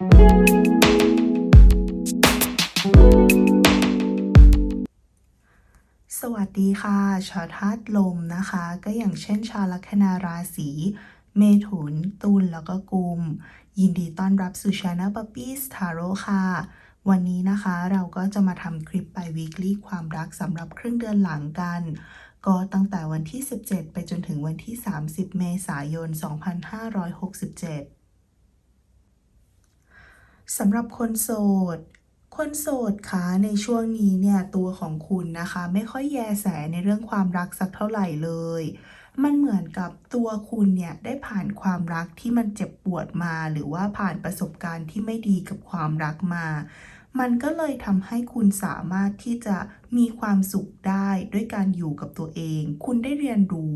สวัสดีค่ะชาวธาตุลมนะคะ ก็อย่างเช่นชาวลัคนาราศีเมถุน ตุลแล้วก็กุม ยินดีต้อนรับสู่ช anel Puppies Tarot ค่ะ วันนี้นะคะเราก็จะมาทำคลิปไป weekly ความรักสำหรับครึ่งเดือนหลังกัน ก็ตั้งแต่วันที่ 17 ไปจนถึงวันที่ 30 เมษายน 2567 สำหรับคนโสด คนโสดคะในช่วงนี้เนี่ยตัวของคุณนะคะ ไม่ค่อยแยแสในเรื่องความรักสักเท่าไหร่เลย มันเหมือนกับตัวคุณเนี่ยได้ผ่านความรักที่มันเจ็บปวดมา หรือว่าผ่านประสบการณ์ที่ไม่ดีกับความรักมา มันก็เลยทำให้คุณสามารถที่จะมีความสุขได้ด้วยการอยู่กับตัวเอง คุณได้เรียนรู้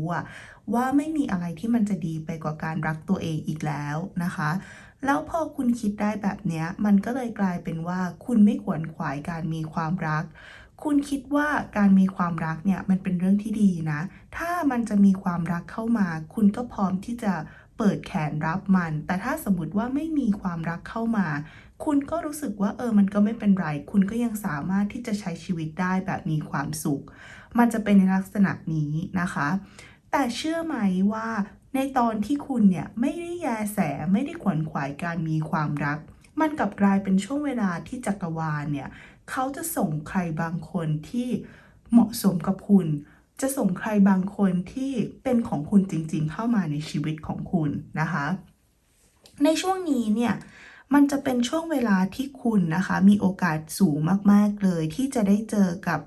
ว่าไม่มีอะไรที่มันจะดีไปกว่าการรักตัวเองอีกแล้วนะคะ แล้วพอคุณคิดได้แบบนี้มันก็เลยกลายเป็นว่า คุณไม่ขวนขวายการมีความรัก คุณคิดว่าการมีความรักเนี่ยมันเป็นเรื่องที่ดีนะ ถ้ามันจะมีความรักเข้ามา คุณก็พร้อมที่จะเปิดแขนรับมัน แต่ถ้าสมมติว่าไม่มีความรักเข้ามา คุณก็รู้สึกว่าเออ มันก็ไม่เป็นไร คุณก็ยังสามารถที่จะใช้ชีวิตได้แบบมีความสุข มันจะเป็นในลักษณะนี้นะคะ แต่เชื่อไหมว่า ในตอนที่คุณเนี่ยไม่ได้แยแสไม่ได้ขวนขวายการมีความรัก มันกลับกลายเป็นช่วงเวลาที่จักรวาลเนี่ยเขาจะส่งใครบางคนที่เหมาะสมกับคุณ จะส่งใครบางคนที่เป็นของคุณจริงๆ เข้ามาในชีวิตของคุณนะคะ ในช่วงนี้เนี่ยมันจะเป็นช่วงเวลาที่คุณนะคะ มีโอกาสสูงมากๆเลยที่จะได้เจอกับ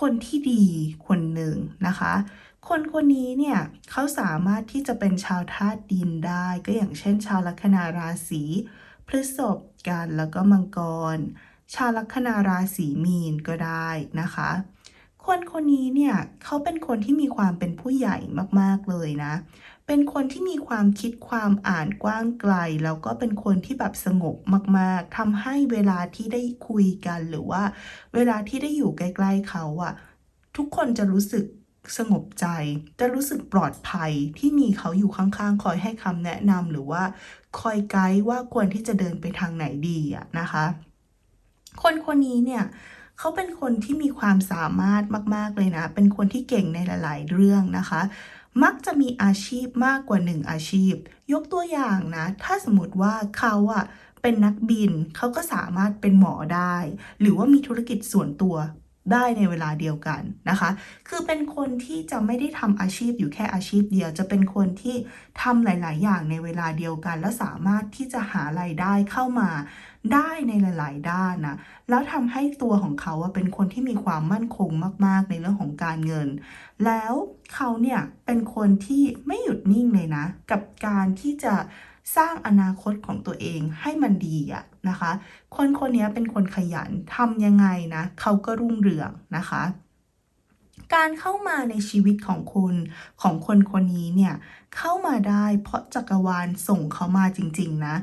คนที่ดีคนหนึ่งนะคะ คนคนนี้เนี่ยเขาสามารถที่จะเป็นชาวธาตุดินได้ ก็อย่างเช่น ชาวลัคนาราศีพฤษภกันแล้วก็มังกร ชาวลัคนาราศีมีนก็ได้นะคะ คนคนนี้เนี่ยเขาเป็นคนที่มีความเป็นผู้ใหญ่มากๆเลยนะ เป็นคนที่มีความคิดความอ่านกว้างไกล แล้วก็เป็นคนที่แบบสงบมากๆทำให้เวลาที่ได้คุยกันหรือว่า เวลาที่ได้อยู่ใกล้ ๆเขาอะทุกคนจะรู้สึก สงบใจ จะรู้สึกปลอดภัยที่มีเขาอยู่ข้างๆ คอยให้คำแนะนำหรือว่าคอยไกด์ว่าควรที่จะเดินไปทางไหนดีอะนะคะ คนคนนี้เนี่ยเขาเป็นคนที่มีความสามารถมาก ๆ เลยนะ เป็นคนที่เก่งในหลาย ๆ เรื่องนะคะ มักจะมีอาชีพมากกว่าหนึ่งอาชีพ ยกตัวอย่างนะ ถ้าสมมติว่าเขาอะเป็นนักบิน เขาก็สามารถเป็นหมอได้ หรือว่ามีธุรกิจส่วนตัว ได้ในเวลาเดียวกันนะคะ คือเป็นคนที่จะไม่ได้ทำอาชีพอยู่แค่อาชีพเดียว จะเป็นคนที่ทำหลาย ๆ อย่างในเวลาเดียวกัน และสามารถที่จะหารายได้เข้ามาได้ในหลาย ๆ ด้านนะ แล้วทำให้ตัวของเขาเป็นคนที่มีความมั่นคงมาก ๆ ในเรื่องของการเงิน แล้วเขาเนี่ยเป็นคนที่ไม่หยุดนิ่งเลยนะ กับการที่จะ สร้างอนาคตของตัวเองให้มันดีอะนะคะ คนคนนี้เป็นคนขยันทำยังไงนะ เขาก็รุ่งเรืองนะคะ การเข้ามาในชีวิตของคุณของคนคนนี้เนี่ยเข้ามาได้เพราะจักรวาลส่งเขามาจริง ๆ นะ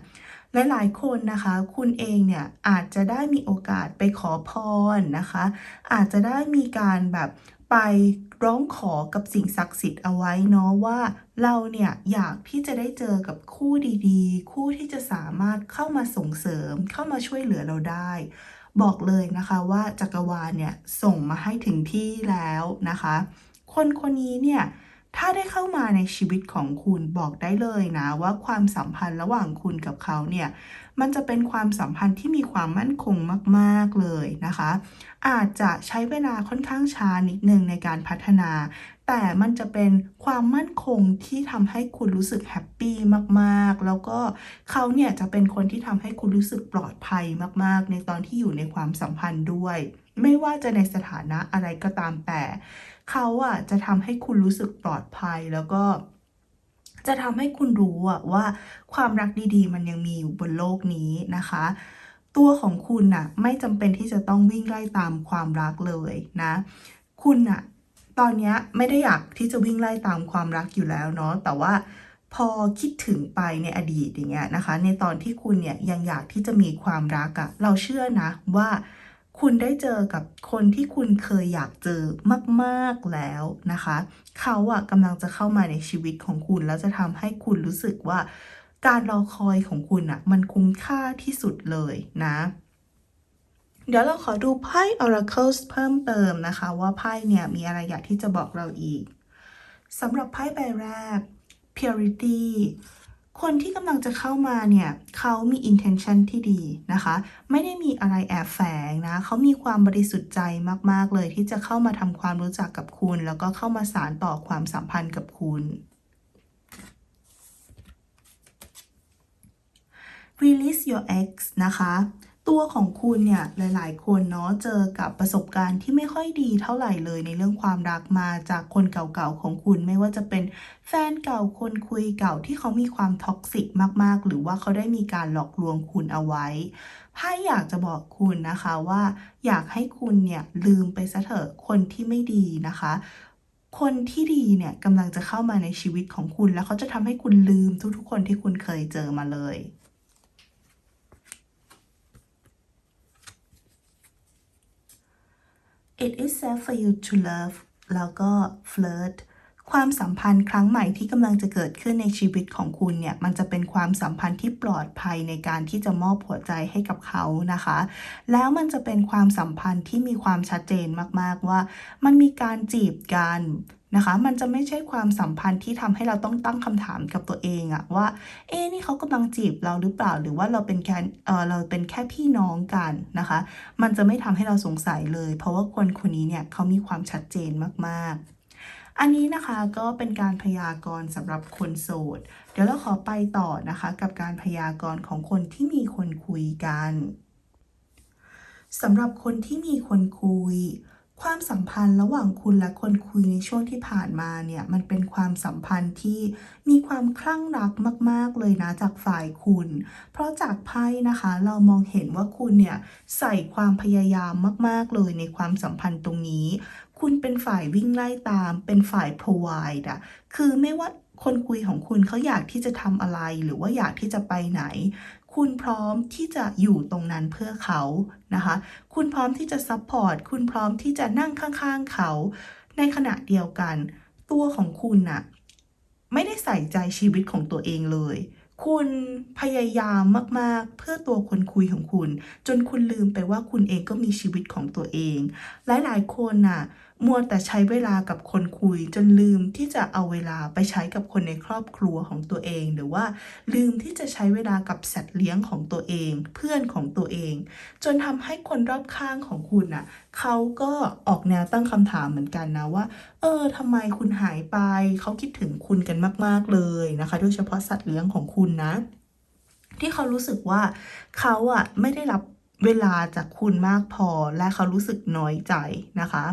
หลายๆคนนะคะ คุณเองเนี่ยอาจจะได้มีโอกาสไปขอพรนะคะ อาจจะได้มีการแบบ ไปร้องขอกับสิ่งศักดิ์สิทธิ์เอาไว้เนาะว่าเราเนี่ยอยากที่จะได้เจอกับคู่ดีๆ คู่ที่จะสามารถเข้ามาส่งเสริมเข้ามาช่วยเหลือเราได้ บอกเลยนะคะว่าจักรวาลเนี่ยส่งมาให้ถึงที่แล้วนะคะ คนคนนี้เนี่ยถ้าได้เข้ามาในชีวิตของคุณบอกได้เลยนะว่าความสัมพันธ์ระหว่างคุณกับเขาเนี่ย มันจะเป็นความสัมพันธ์ที่มีความมั่นคงมากๆเลยนะคะ อาจจะใช้เวลาค่อนข้างช้านิดนึงในการพัฒนา แต่มันจะเป็นความมั่นคงที่ทำให้คุณรู้สึกแฮปปี้มากๆ แล้วก็เขาเนี่ยจะเป็นคนที่ทำให้คุณรู้สึกปลอดภัยมากๆ ในตอนที่อยู่ในความสัมพันธ์ด้วยไม่ว่าจะในสถานะอะไรก็ตามแต่ เขาอะจะทำให้คุณรู้สึกปลอดภัยแล้วก็ จะทำให้คุณรู้ว่าความรักดีๆ มันยังมีอยู่บนโลกนี้นะคะ ตัวของคุณน่ะไม่จำเป็นที่จะต้องวิ่งไล่ตามความรักเลยนะ คุณน่ะตอนนี้ไม่ได้อยากที่จะวิ่งไล่ตามความรักอยู่แล้วเนาะแต่ว่าพอคิดถึงไปในอดีตอย่างเงี้ยนะคะ ในตอนที่คุณเนี่ยยังอยากที่จะมีความรักอะเราเชื่อนะว่า คุณได้เจอกับคนที่คุณเคยอยากเจอมากๆแล้วนะคะ เขาอะกำลังจะเข้ามาในชีวิตของคุณ แล้วจะทำให้คุณรู้สึกว่า การรอคอยของคุณอะมันคุ้มค่าที่สุดเลยนะ เดี๋ยวเราขอดูไพ่ Oracles เพิ่มเติมนะคะ ว่าไพ่เนี่ยมีอะไรอยากที่จะบอกเราอีกสำหรับไพ่ใบแรก Purity คนที่กำลังจะเข้ามาเนี่ยเขามี intention ที่ดีนะคะ ไม่ได้มีอะไรแอบแฝงนะเขามีความบริสุทธิ์ใจมาก ๆ เลยที่จะเข้ามาทำความรู้จักกับคุณ แล้วก็เข้ามาสารต่อความสัมพันธ์กับคุณ release your ex นะคะ ตัวของคุณเนี่ยหลาย ๆ คนเนาะเจอกับประสบการณ์ที่ไม่ค่อยดีเท่าไหร่เลยในเรื่องความรักมาจากคนเก่าๆของคุณ ไม่ว่าจะเป็นแฟนเก่าคนคุยเก่าที่เขามีความท็อกซิกมากๆ หรือว่าเขาได้มีการหลอกลวงคุณเอาไว้ไพ่อยากจะบอกคุณนะคะว่า อยากให้คุณเนี่ยลืมไปซะเถอะคนที่ไม่ดีนะคะคนที่ดีเนี่ยกำลังจะเข้ามาในชีวิตของคุณ แล้วเขาจะทำให้คุณลืมทุกๆ คนที่คุณเคยเจอมาเลย It is safe for you to love แล้วก็ flirt ความสัมพันธ์ครั้งใหม่ที่กำลังจะเกิดขึ้นในชีวิตของคุณเนี่ย มันจะเป็นความสัมพันธ์ที่ปลอดภัยในการที่จะมอบหัวใจให้กับเขานะคะ แล้วมันจะเป็นความสัมพันธ์ที่มีความชัดเจนมากๆว่า มันมีการจีบกัน นะคะ มันจะไม่ใช่ความสัมพันธ์ที่ทำให้เราต้องตั้งคำถามกับตัวเองอะว่า เอ๊นี่เขากำลังจีบเราหรือเปล่า หรือว่าเราเป็นแค่เออเราเป็นแค่พี่น้องกันนะคะ มันจะไม่ทำให้เราสงสัยเลย เพราะว่าคนคนนี้เนี่ยเขามีความชัดเจนมากๆอันนี้นะคะก็เป็นการพยากรณ์สำหรับคนโสด เดี๋ยวเราขอไปต่อนะคะกับการพยากรณ์ของคนที่มีคนคุยกันสำหรับคนที่มีคนคุย ความสัมพันธ์ระหว่างคุณและคนคุยในช่วงที่ผ่านมาเนี่ยมันเป็นความสัมพันธ์ที่มีความคลั่งรักมาก ๆ เลยนะจากฝ่ายคุณ เพราะจากไพ่นะคะ เรามองเห็นว่าคุณเนี่ยใส่ความพยายามมาก ๆ เลยในความสัมพันธ์ตรงนี้ คุณเป็นฝ่ายวิ่งไล่ตาม เป็นฝ่าย provide อะคือไม่ว่าคนคุยของคุณเขาอยากที่จะทำอะไรหรือว่าอยากที่จะไปไหน คุณพร้อมที่จะอยู่ตรงนั้นเพื่อเขานะคะ คุณพร้อมที่จะซัพพอร์ต คุณพร้อมที่จะนั่งข้างๆเขา ในขณะเดียวกัน ตัวของคุณน่ะไม่ได้ใส่ใจชีวิตของตัวเองเลย คุณพยายามมากๆ เพื่อตัวคนคุยของคุณ จนคุณลืมไปว่าคุณเองก็มีชีวิตของตัวเอง หลายๆคนน่ะ มัวแต่ใช้เวลากับคนคุยจนลืมที่จะเอาเวลาไปใช้กับคนในครอบครัวของตัวเอง หรือว่าลืมที่จะใช้เวลากับสัตว์เลี้ยงของตัวเอง เพื่อนของตัวเอง จนทำให้คนรอบข้างของคุณน่ะเขาก็ออกแนวตั้งคำถามเหมือนกันนะว่า เออทำไมคุณหายไป เขาคิดถึงคุณกันมาก ๆเลยนะคะ โดยเฉพาะสัตว์เลี้ยงของคุณนะ ที่เขารู้สึกว่าเขาอะไม่ได้รับเวลาจากคุณมากพอและเขารู้สึกน้อยใจนะคะ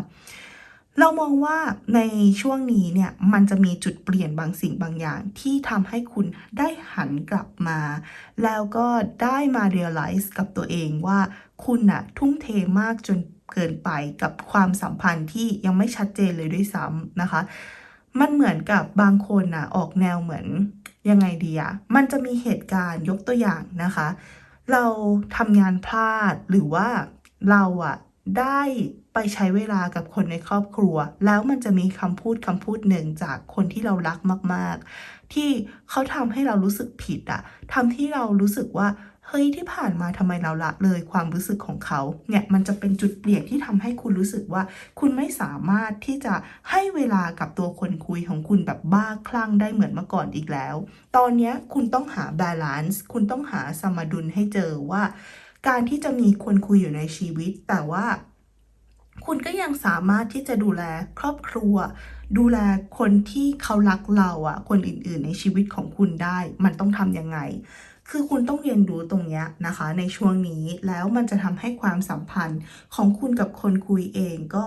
เรามองว่าในช่วงนี้เนี่ยมันจะมีจุดเปลี่ยนบางสิ่งบางอย่าง ที่ทำให้คุณได้หันกลับมา แล้วก็ได้มา realize กับตัวเองว่าคุณน่ะทุ่มเทมากจนเกินไปกับความสัมพันธ์ที่ยังไม่ชัดเจนเลยด้วยซ้ำนะคะ มันเหมือนกับบางคนน่ะออกแนวเหมือนยังไงดีอะมันจะมีเหตุการณ์ยกตัวอย่างนะคะ เราทำงานพลาดหรือว่าเราอะ ได้ไปใช้เวลากับคนในครอบครัว แล้วมันจะมีคำพูดคำพูดหนึ่งจากคนที่เรารักมาก ๆ ที่เขาทำให้เรารู้สึกผิดอะทำที่เรารู้สึกว่าเฮ้ยที่ผ่านมาทำไมเราละเลยความรู้สึกของเขาเนี่ยมันจะเป็นจุดเปลี่ยนที่ทำให้คุณรู้สึกว่า คุณไม่สามารถที่จะให้เวลากับตัวคนคุยของคุณแบบบ้าคลั่งได้เหมือนเมื่อก่อนอีกแล้ว ตอนนี้คุณต้องหาบาลานซ์คุณต้องหาสมดุลให้เจอว่า การที่จะมีคนคุยอยู่ในชีวิต แต่ว่า คุณก็ยังสามารถที่จะดูแลครอบครัว ดูแลคนที่เขารักเราอะคนอื่นๆ ในชีวิตของคุณได้ มันต้องทำยังไง คือคุณต้องเรียนรู้ตรงเนี้ยนะคะ ในช่วงนี้แล้วมันจะทำให้ความสัมพันธ์ของคุณกับคนคุยเองก็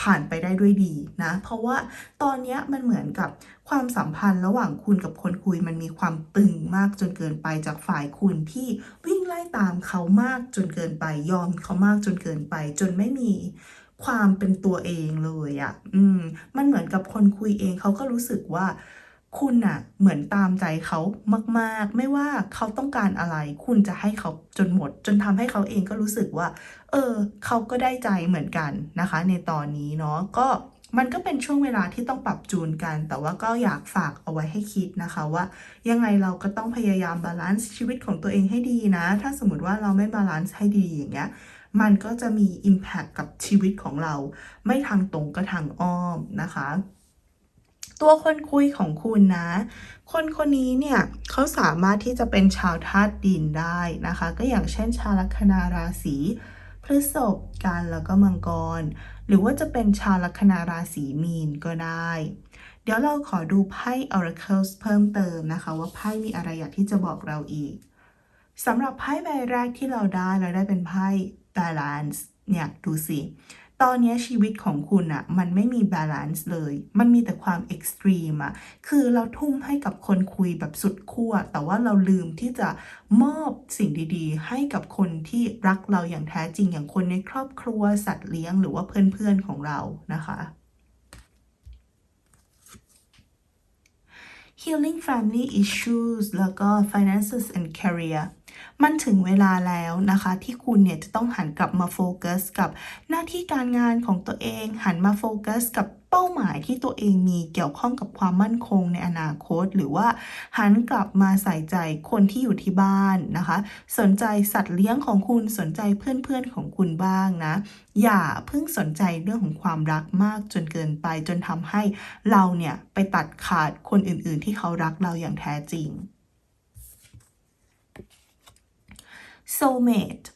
ผ่านไปได้ด้วยดีนะ เพราะว่าตอนนี้มันเหมือนกับความสัมพันธ์ระหว่างคุณกับคนคุยมันมีความตึงมากจนเกินไปจากฝ่ายคุณที่วิ่งไล่ตามเขามากจนเกินไปยอมเขามากจนเกินไป จนไม่มีความเป็นตัวเองเลยอะ่ะ อืม มันเหมือนกับคนคุยเองเขาก็รู้สึกว่า คุณน่ะเหมือนตามใจเขามากๆ ไม่ว่าเขาต้องการอะไร คุณจะให้เขาจนหมด จนทำให้เขาเองก็รู้สึกว่า เออ เขาก็ได้ใจเหมือนกันนะคะ ในตอนนี้เนาะก็มันก็เป็นช่วงเวลาที่ต้องปรับจูนกัน แต่ว่าก็อยากฝากเอาไว้ให้คิดนะคะว่ายังไงเราก็ต้องพยายามบาลานซ์ชีวิตของตัวเองให้ดีนะ ถ้าสมมติว่าเราไม่บาลานซ์ให้ดีอย่างเงี้ย มันก็จะมี Impact กับชีวิตของเรา ไม่ทางตรงก็ทางอ้อมนะคะ ตัวคนคุยของคุณนะ คนคนนี้เนี่ยเขาสามารถที่จะเป็นชาวธาตุดินได้นะคะ ก็อย่างเช่นชาวลัคนาราศีพฤษภกันแล้วก็มังกร หรือว่าจะเป็นชาวลัคนาราศีมีนก็ได้ เดี๋ยวเราขอดูไพ่ Oracles เพิ่มเติมนะคะ ว่าไพ่มีอะไรอยากที่จะบอกเราอีกสำหรับไพ่ใบแรกที่เราได้เราได้เป็นไพ่ Balance เนี่ยดูสิ ตอนนี้ชีวิตของคุณอะมันไม่มีบาลานซ์เลย มันมีแต่ความเอ็กซ์ตรีมอะคือเราทุ่มให้กับคนคุยแบบสุดขั้ว แต่ว่าเราลืมที่จะมอบสิ่งดีๆ ให้กับคนที่รักเราอย่างแท้จริงอย่างคนในครอบครัวสัตว์เลี้ยงหรือว่าเพื่อนๆของเรานะคะ Healing Family Issues แล้วก็ Finances and Career มันถึงเวลาแล้วนะคะ ที่คุณเนี่ยจะต้องหันกลับมาโฟกัสกับหน้าที่การงานของตัวเอง หันมาโฟกัสกับเป้าหมายที่ตัวเองมีเกี่ยวข้องกับความมั่นคงในอนาคต หรือว่าหันกลับมาใส่ใจคนที่อยู่ที่บ้านนะคะ สนใจสัตว์เลี้ยงของคุณสนใจเพื่อนๆของคุณบ้างนะ อย่าเพิ่งสนใจเรื่องของความรักมากจนเกินไปจนทำให้เราเนี่ยไปตัดขาดคนอื่นๆ ที่เขารักเราอย่างแท้จริง soulmate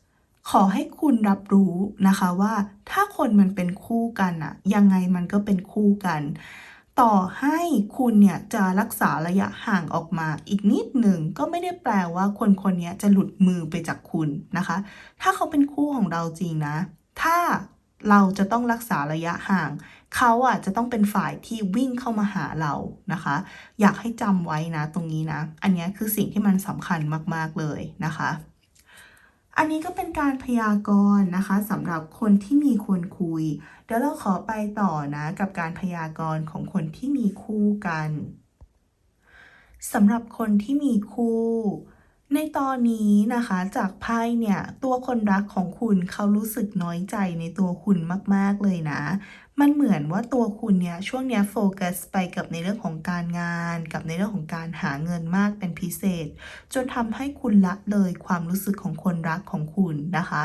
ขอให้คุณรับรู้นะคะว่าถ้าคนมันเป็นคู่กันอะยังไงมันก็เป็นคู่กัน ต่อให้คุณเนี่ยจะรักษาระยะห่างออกมาอีกนิดหนึ่งก็ไม่ได้แปลว่าคนคนนี้จะหลุดมือไปจากคุณนะคะ ถ้าเขาเป็นคู่ของเราจริงนะ ถ้าเราจะต้องรักษาระยะห่าง เขาอะจะต้องเป็นฝ่ายที่วิ่งเข้ามาหาเรานะคะ อยากให้จำไว้นะตรงนี้นะ อันนี้คือสิ่งที่มันสำคัญมากๆเลยนะคะ อันนี้ก็เป็นการพยากรณ์นะคะสำหรับคนที่มีคนคุย เดี๋ยวเราขอไปต่อนะกับการพยากรณ์ของคนที่มีคู่กันสำหรับคนที่มีคู่ ในตอนนี้นะคะจากไพ่เนี่ยตัวคนรักของคุณเขารู้สึกน้อยใจในตัวคุณมาก ๆ เลยนะ มันเหมือนว่าตัวคุณเนี่ยช่วงเนี้ยโฟกัสไปกับในเรื่องของการงาน กับในเรื่องของการหาเงินมากเป็นพิเศษ จนทำให้คุณละเลยความรู้สึกของคนรักของคุณนะคะ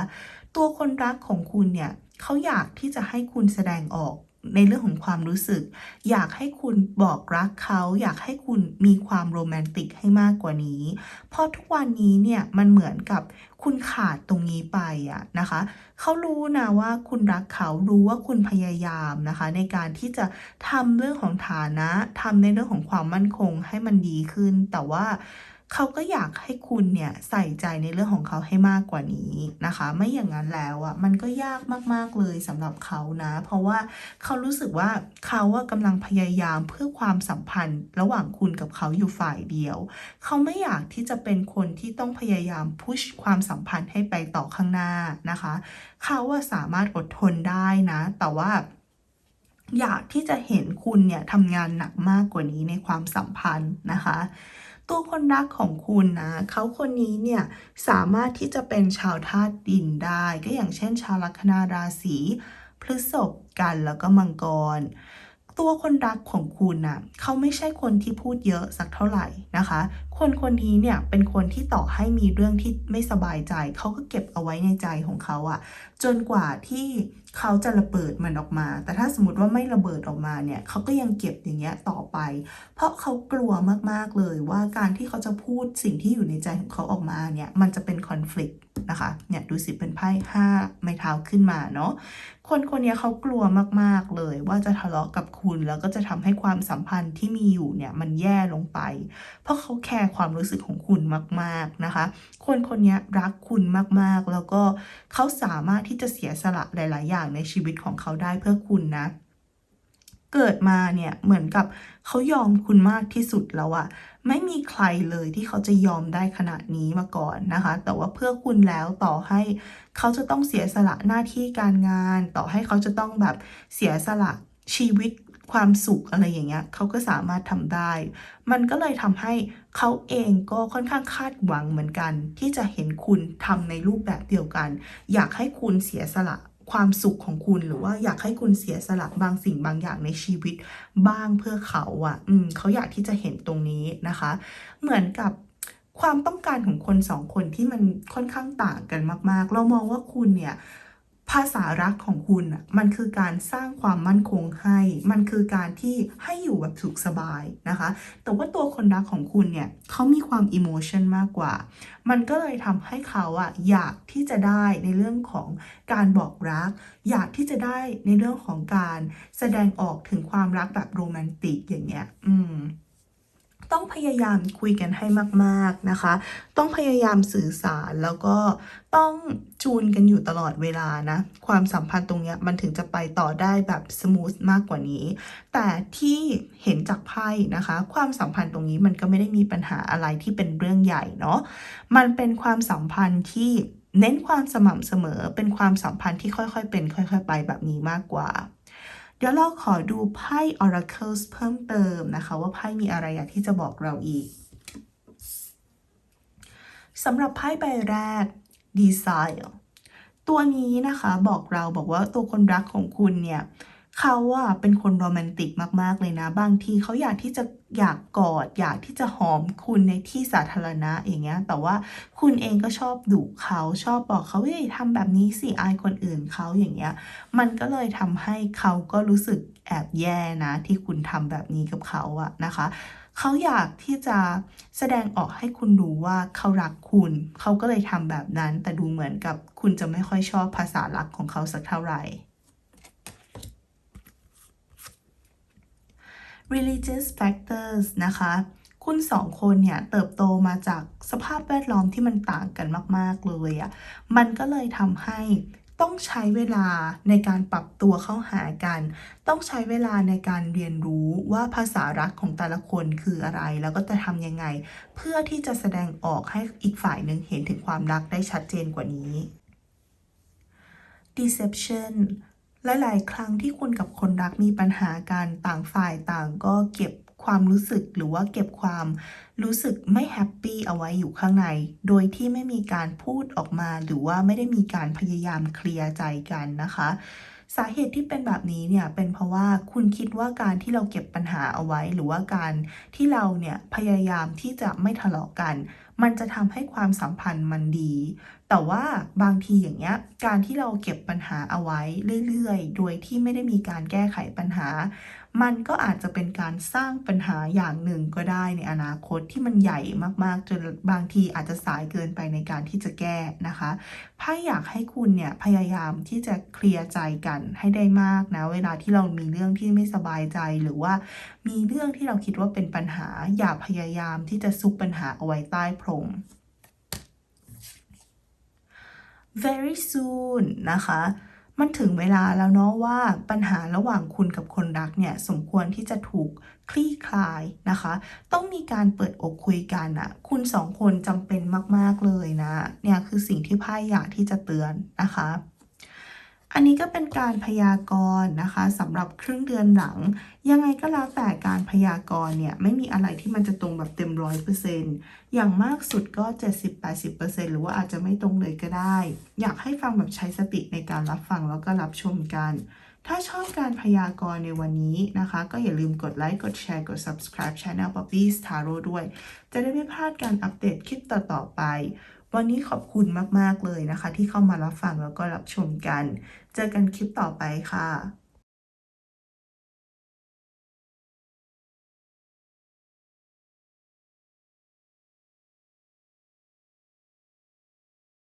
ตัวคนรักของคุณเนี่ยเขาอยากที่จะให้คุณแสดงออก ในเรื่องของความรู้สึก อยากให้คุณบอกรักเขา อยากให้คุณมีความโรแมนติกให้มากกว่านี้ เพราะทุกวันนี้เนี่ยมันเหมือนกับคุณขาดตรงนี้ไปอะนะคะเขารู้นะว่าคุณรักเขารู้ว่าคุณพยายามนะคะ ในการที่จะทำเรื่องของฐานะทำในเรื่องของความมั่นคงให้มันดีขึ้น แต่ว่า เขาก็อยากให้คุณเนี่ยใส่ใจในเรื่องของเขาให้มากกว่านี้นะคะ ไม่อย่างนั้นแล้วอะมันก็ยากมากๆเลยสำหรับเขานะ เพราะว่าเขารู้สึกว่าเขาว่ากำลังพยายามเพื่อความสัมพันธ์ ระหว่างคุณกับเขาอยู่ฝ่ายเดียว เขาไม่อยากที่จะเป็นคนที่ต้องพยายามพุชความสัมพันธ์ให้ไปต่อข้างหน้านะคะ เขาว่าสามารถอดทนได้นะ แต่ว่าอยากที่จะเห็นคุณเนี่ยทำงานหนักมากกว่านี้ในความสัมพันธ์นะคะ ตัวคนรักของคุณนะเขาคนนี้เนี่ยสามารถที่จะเป็นชาวธาตุดินได้ ก็อย่างเช่น ชาวลัคนาราศีพฤษภกันแล้วก็มังกร ตัวคนรักของคุณนะเขาไม่ใช่คนที่พูดเยอะสักเท่าไหร่นะคะคนคนนี้เนี่ยเป็นคนที่ต่อให้มีเรื่องที่ไม่สบายใจ เขาก็เก็บเอาไว้ในใจของเขาอะจนกว่าที่เขาจะระเบิดมันออกมา แต่ถ้าสมมติว่าไม่ระเบิดออกมาเนี่ยเขาก็ยังเก็บอย่างเงี้ยต่อไป เพราะเขากลัวมากๆเลยว่าการที่เขาจะพูดสิ่งที่อยู่ในใจของเขาออกมาเนี่ยมันจะเป็นคอน FLICT นะคะเนี่ยดูสิเป็นไพ่ห้าไม้เท้าขึ้นมาเนาะคนคนนี้เขากลัวมากๆเลย ว่าจะทะเลาะกับคุณแล้วก็จะทำให้ความสัมพันธ์ที่มีอยู่เนี่ยมันแย่ลงไป เพราะเขาแคร์ความรู้สึกของคุณมาก ๆนะคะ คนคนนี้รักคุณมากๆ แล้วก็เขาสามารถที่จะเสียสละหลาย ๆ อย่างในชีวิตของเขาได้เพื่อคุณนะเกิดมาเนี่ยเหมือนกับเขายอมคุณมากที่สุดแล้วอะไม่มีใครเลยที่เขาจะยอมได้ขนาดนี้มาก่อนนะคะ แต่ว่าเพื่อคุณแล้วต่อให้เขาจะต้องเสียสละหน้าที่การงาน ต่อให้เขาจะต้องแบบเสียสละชีวิต ความสุขอะไรอย่างเงี้ยเขาก็สามารถทำได้ มันก็เลยทำให้เขาเองก็ค่อนข้างคาดหวังเหมือนกัน ที่จะเห็นคุณทำในรูปแบบเดียวกัน อยากให้คุณเสียสละความสุขของคุณหรือว่าอยากให้คุณเสียสละบางสิ่งบางอย่างในชีวิตบ้างเพื่อเขาอะ อืมเขาอยากที่จะเห็นตรงนี้นะคะ เหมือนกับความต้องการของคนสองคนที่มันค่อนข้างต่างกันมาก ๆ เรามองว่าคุณเนี่ย ภาษารักของคุณอะมันคือการสร้างความมั่นคงให้ มันคือการที่ให้อยู่แบบสุขสบายนะคะ แต่ว่าตัวคนรักของคุณเนี่ยเขามีความอิโมชันมากกว่า มันก็เลยทำให้เขาอะอยากที่จะได้ในเรื่องของการบอกรัก อยากที่จะได้ในเรื่องของการแสดงออกถึงความรักแบบโรแมนติกอย่างเงี้ย อืม ต้องพยายามคุยกันให้มากๆนะคะ ต้องพยายามสื่อสารแล้วก็ต้องจูนกันอยู่ตลอดเวลานะ ความสัมพันธ์ตรงเนี้ยมันถึงจะไปต่อได้แบบสมูทมากกว่านี้ แต่ที่เห็นจากไพ่นะคะ ความสัมพันธ์ตรงนี้มันก็ไม่ได้มีปัญหาอะไรที่เป็นเรื่องใหญ่เนาะมันเป็นความสัมพันธ์ที่เน้นความสม่ำเสมอเป็นความสัมพันธ์ที่ค่อยๆเป็น ค่อย ๆ ไปแบบนี้มากกว่า ดี๋ยวเราขอดูไพ่ Oracles เพิ่มเติมนะคะ ว่าไพ่มีอะไรอยากที่จะบอกเราอีกสำหรับไพ่ใบแรก Desire ตัวนี้นะคะบอกเราบอกว่าตัวคนรักของคุณเนี่ย เขาอะเป็นคนโรแมนติกมากๆเลยนะ บางทีเขาอยากที่จะอยากกอด อยากที่จะหอมคุณในที่สาธารณะอย่างเงี้ย แต่ว่าคุณเองก็ชอบดุเขาชอบบอกเขาเฮ้ยทำแบบนี้สิอายคนอื่นเขาอย่างเงี้ย มันก็เลยทำให้เขาก็รู้สึกแอบแย่นะ ที่คุณทำแบบนี้กับเขาอะนะคะเขาอยากที่จะแสดงออกให้คุณรู้ว่าเขารักคุณ เขาก็เลยทำแบบนั้น แต่ดูเหมือนกับคุณจะไม่ค่อยชอบภาษารักของเขาสักเท่าไหร่ religious factors นะคะ คุณสองคนเนี่ยเติบโตมาจากสภาพแวดล้อมที่มันต่างกันมาก ๆ เลยอะ่ะ มันก็เลยทำให้ต้องใช้เวลาในการปรับตัวเข้าหากัน ต้องใช้เวลาในการเรียนรู้ว่าภาษารักของแต่ละคนคืออะไร แล้วก็จะทำยังไง เพื่อที่จะแสดงออกให้อีกฝ่ายหนึ่งเห็นถึงความรักได้ชัดเจนกว่านี้ deception หลาย ๆ ครั้งที่คุณกับคนรักมีปัญหากันต่างฝ่ายต่างก็เก็บความรู้สึกหรือว่าเก็บความรู้สึกไม่แฮปปี้เอาไว้อยู่ข้างใน โดยที่ไม่มีการพูดออกมาหรือว่าไม่ได้มีการพยายามเคลียร์ใจกันนะคะ สาเหตุที่เป็นแบบนี้เนี่ยเป็นเพราะว่าคุณคิดว่าการที่เราเก็บปัญหาเอาไว้ หรือว่าการที่เราเนี่ยพยายามที่จะไม่ทะเลาะกัน มันจะทำให้ความสัมพันธ์มันดี แต่ว่าบางทีอย่างเงี้ย การที่เราเก็บปัญหาเอาไว้เรื่อยๆ โดยที่ไม่ได้มีการแก้ไขปัญหา มันก็อาจจะเป็นการสร้างปัญหาอย่างหนึ่งก็ได้ในอนาคตที่มันใหญ่มากๆ จนบางทีอาจจะสายเกินไปในการที่จะแก้นะคะไพ่อยากให้คุณเนี่ยพยายามที่จะเคลียร์ใจกันให้ได้มากนะ เวลาที่เรามีเรื่องที่ไม่สบายใจหรือว่ามีเรื่องที่เราคิดว่าเป็นปัญหา อย่าพยายามที่จะซุกปัญหาเอาไว้ใต้พรม very soon นะคะ มันถึงเวลาแล้วเนาะว่าปัญหาระหว่างคุณกับคนรักเนี่ยสมควรที่จะถูกคลี่คลายนะคะ ต้องมีการเปิดอกคุยกันอะคุณสองคนจำเป็นมาก ๆ เลยนะ เนี่ยคือสิ่งที่ไพ่อยากที่จะเตือนนะคะ อันนี้ก็เป็นการพยากรณ์นะคะสำหรับครึ่งเดือนหลัง ยังไงก็แล้วแต่การพยากรณ์เนี่ยไม่มีอะไรที่มันจะตรงแบบเต็มร้อยเปอร์เซ็นต์อย่างมากสุดก็ 70-80%หรือว่าอาจจะไม่ตรงเลยก็ได้ อยากให้ฟังแบบใช้สติในการรับฟังแล้วก็รับชมกัน ถ้าชอบการพยากรณ์ในวันนี้นะคะ ก็อย่าลืมกดไลค์กดแชร์กด subscribe channel Poppy's Tarot ด้วย จะได้ไม่พลาดการอัปเดตคลิปต่อๆไปวันนี้ขอบคุณมาก ๆ เลยนะคะ ที่เข้ามารับฟังแล้วก็รับชมกัน เจอกันคลิปต่อไปค่ะ